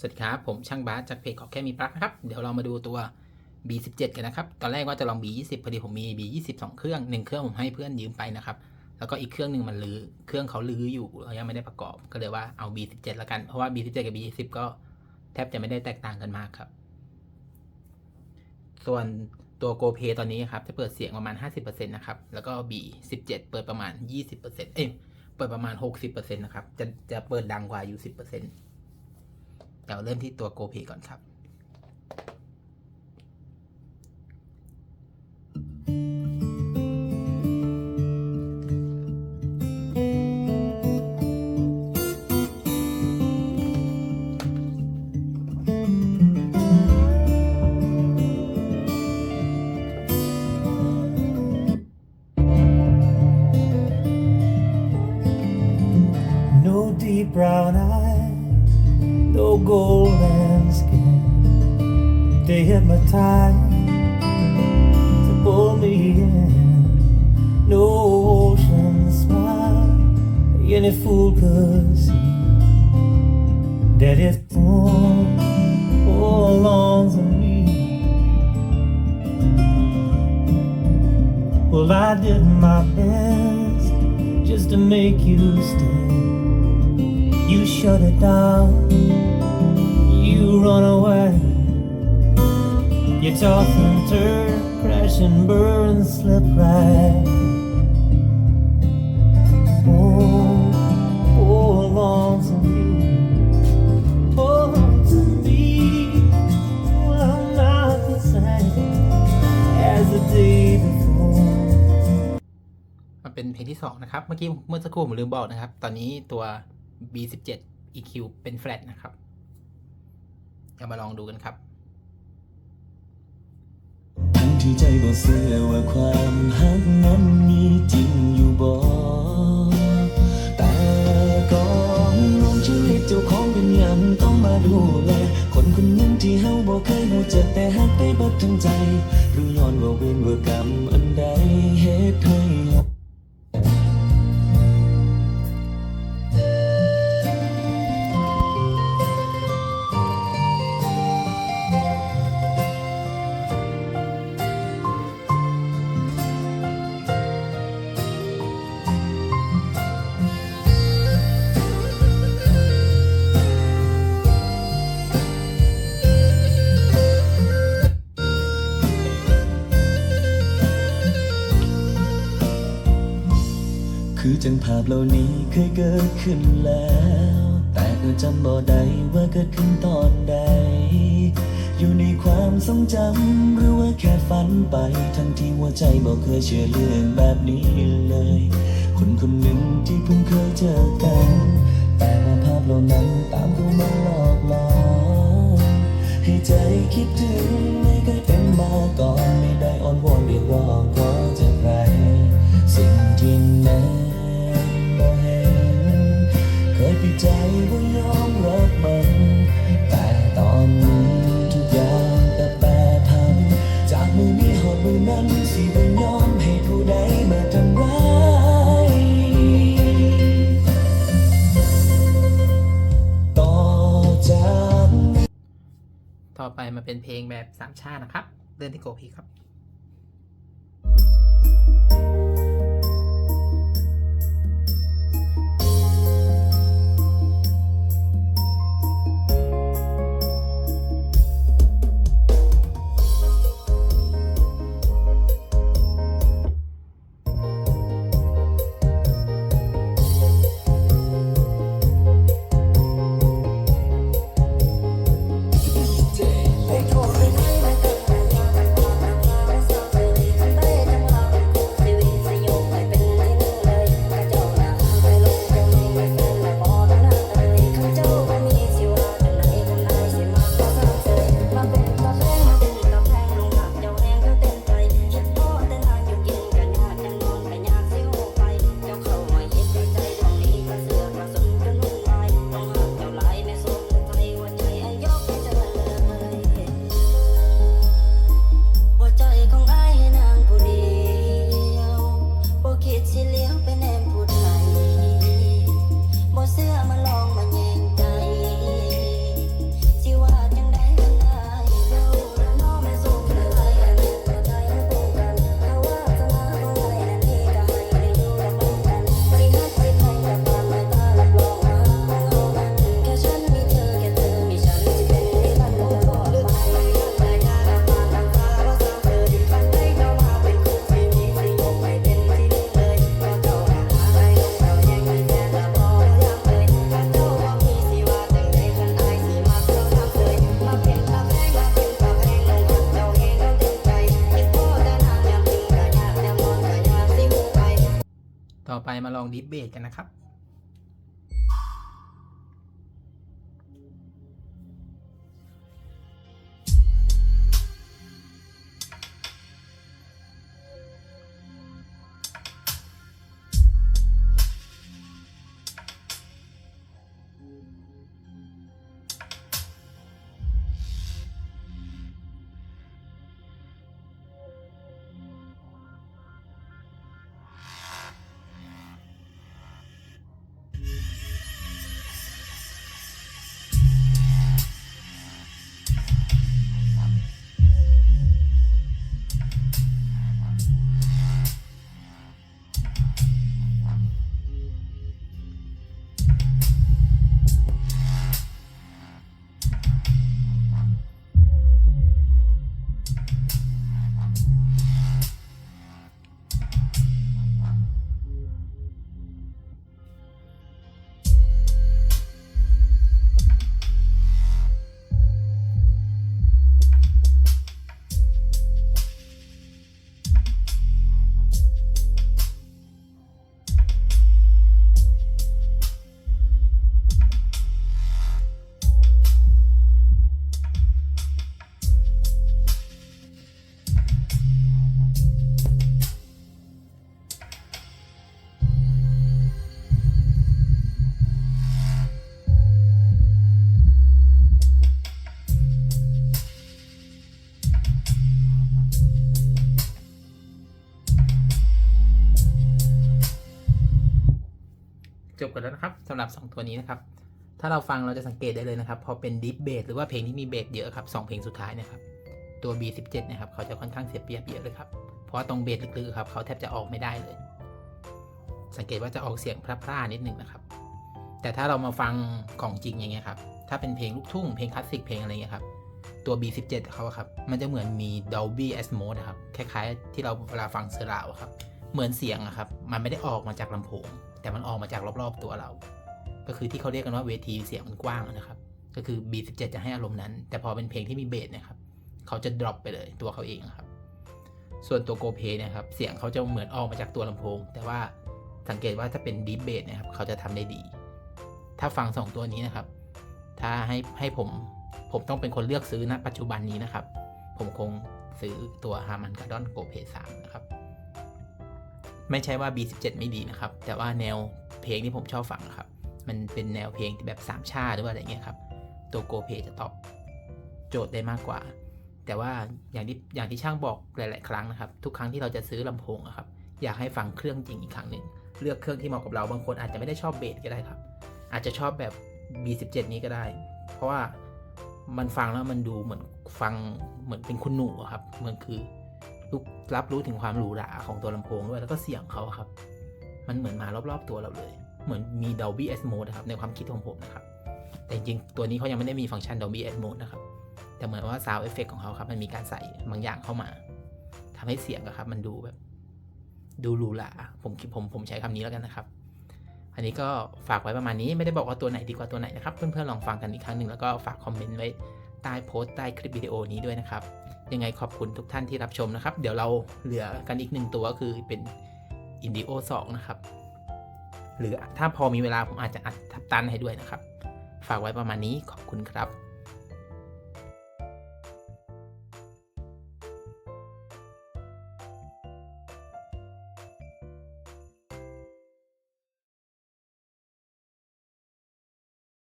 สวัสดีครับ ผมช่างบาสจากเพจขอแค่มีปลั๊กนะครับ เดี๋ยวเรามาดูตัว B17 กันนะครับ ตอนแรกว่าจะลอง B20 พอดีผมมี B20 สองเครื่องหนึ่งเครื่องผมให้เพื่อนยืมไปนะครับ แล้วก็อีกเครื่องหนึ่งมันลือเครื่องเขาลื้ออยู่เรายังไม่ได้ประกอบ ก็เลยว่าเอา B17 ละกัน เพราะว่า B17 กับ B20 ก็แทบจะไม่ได้แตกต่างกันมากครับ ส่วนตัว Go Pay ตอนนี้ครับจะเปิดเสียงประมาณ 50%นะครับ แล้วก็ B17 เปิดประมาณ 20%เอ้ยเปิดประมาณ 60%นะครับ จะจะเปิดดังกว่าอยู่ 10% เราเริ่มที่ตัวโกเพก่อนครับ brown eyes. No golden skin. They hypnotize to pull me in. No ocean smile, any fool could see that it all belongs to me. Well, I did my best just to make you stay. You shut it down, toss and turn, crash and burn, slip right. Oh, oh, lonesome you, oh, lonesome me. Well, I'm not the same as the day before. มันเป็นเพลงที่2นะครับ เมื่อกี้เมื่อสักครู่ผมลืมบอกนะครับ ตอนนี้ตัว B17 EQ เป็นแฟลตนะครับ เดี๋ยวมาลองดูกันครับ ที่ใจบ่เสื่อว่าความหักนั้นมีจริงอยู่บ่แต่ก่อนลงชีวิตเจ้าของเป็นยังต้องมาดูแลคนคนหนึงที่เฮาบ่เคยรู้จักแต่หักไปบัดทั้งใจหรือย้อนว่าเวรว่ากรรม คืองภาพเหล่านี้เคยเกิดขึ้นแล้ว แต่ก็จำบ่ได้ว่าเกิดขึ้นตอนใด อยู่ในความทรงจำหรือว่าแค่ฝันไป ทั้งที่หัวใจบ่เคยเชื่อเรื่องแบบนี้เลย คนคนหนึ่งที่เพิ่งเคยเจอกัน แต่ว่าภาพเหล่านั้นตามเข้ามาหลอกหลอนให้ใจคิดถึงไม่เคยเป็นมาก่อนไม่ได้อ้อน ไปมาเป็นเพลงแบบสามชาตินะครับ เดินที่โกพีครับ มาลองดิฟเบตกันนะครับ จบกันแล้วนะครับสำหรับ 2 ตัวนี้นะครับ ถ้าเราฟังเราจะสังเกตได้เลยนะครับ พอเป็นดิฟเบสหรือว่าเพลงที่มีเบสเยอะครับสองเพลงสุดท้ายเนะครับ ตัว B17 นะครับ เขาจะค่อนข้างเสียเปรียบเยอะเลยครับ เพราะตรงเบสลึกๆครับ เขาแทบจะออกไม่ได้เลย สังเกตว่าจะออกเสียงพร่าๆนิดนึงนะครับ แต่ถ้าเรามาฟังของจริงอย่างเงี้ยครับ ถ้าเป็นเพลงลูกทุ่ง เพลงคลาสสิก เพลงอะไรเงี้ยครับ ตัว B17 เขาครับ มันจะเหมือนมี Dolby Atmos นะครับ คล้ายๆ ที่เราเวลาฟังเซอร์ราวครับ เหมือนเสียงอะครับ มันไม่ได้ออกมาจากลำโพง แต่มันออกมาจากรอบๆตัวเรา ก็คือที่เขาเรียกกันว่าเวทีเสียงมันกว้างนะครับ ก็คือ B17 จะให้อารมณ์นั้น แต่พอเป็นเพลงที่มีเบสนี่ยครับ เขาจะดรอปไปเลยตัวเขาเองอะครับ ส่วนตัวโกเพเนี่ยครับ เสียงเขาจะเหมือนออกมาจากตัวลำโพง แต่ว่าสังเกตว่าถ้าเป็นดีเบสนี่ยครับ เขาจะทำได้ดี ถ้าฟังสองตัวนี้นะครับ ถ้าให้ให้ผม ผมต้องเป็นคนเลือกซื้อณปัจจุบันนี้นะครับ ผมคงซื้อตัว Harman Kardon Go p 3นะครับ ไม่ใช่ว่า B17 ไม่ดีนะครับ แต่ว่าแนวเพลงที่ผมชอบฟังอะครับ มันเป็นแนวเพลงที่แบบสามชาติหรือว่าอะไรเงี้ยครับ ตัว Go p จะตอบโจทย์ได้มากกว่า แต่ว่าอย่างที่อย่างที่ช่างบอกหลาย ๆ ครั้งนะครับ ทุกครั้งที่เราจะซื้อลำโพงครับ อยากให้ฟังเครื่องจริงอีกครั้งหนึ่ง เลือกเครื่องที่เหมาะกับเรา บางคนอาจจะไม่ได้ชอบเบสก็ได้ครับ อาจจะชอบแบบ B17 นี้ก็ได้ เพราะว่ามันฟังแล้วมันดูเหมือนฟังเหมือนเป็นคุณหนูครับเหมือนคือ รับรู้ถึงความหรูหราของตัวลำโพงด้วยแล้วก็เสียงเขาครับ มันเหมือนมารอบๆตัวเราเลย เหมือนมี Dolby Atmos นะครับในความคิดของผมนะครับ แต่จริงตัวนี้เขายังไม่ได้มีฟังก์ชัน Dolby Atmos นะครับ แต่เหมือนว่า Sound Effect ของเขาครับมันมีการใส่บางอย่างเข้ามาทำให้เสียงครับ มันดูแบบ ดูหรูหราผมคิดผมผมใช้คำนี้แล้วกันนะครับอันนี้ก็ฝากไว้ประมาณนี้ไม่ได้บอกว่าตัวไหนดีกว่าตัวไหนนะครับ เพื่อนๆลองฟังกันอีกครั้งหนึ่งแล้วก็ฝากคอมเมนต์ไว้ ใต้โพสต์ใต้คลิปวิดีโอนี้ด้วยนะครับ ยังไงขอบคุณทุกท่านที่รับชมนะครับ เดี๋ยวเราเหลือกันอีกหนึ่งตัวก็คือเป็น Indio 2 นะครับ หรือถ้าพอมีเวลาผมอาจจะอัดทับตันให้ด้วยนะครับ ฝากไว้ประมาณนี้ขอบคุณครับ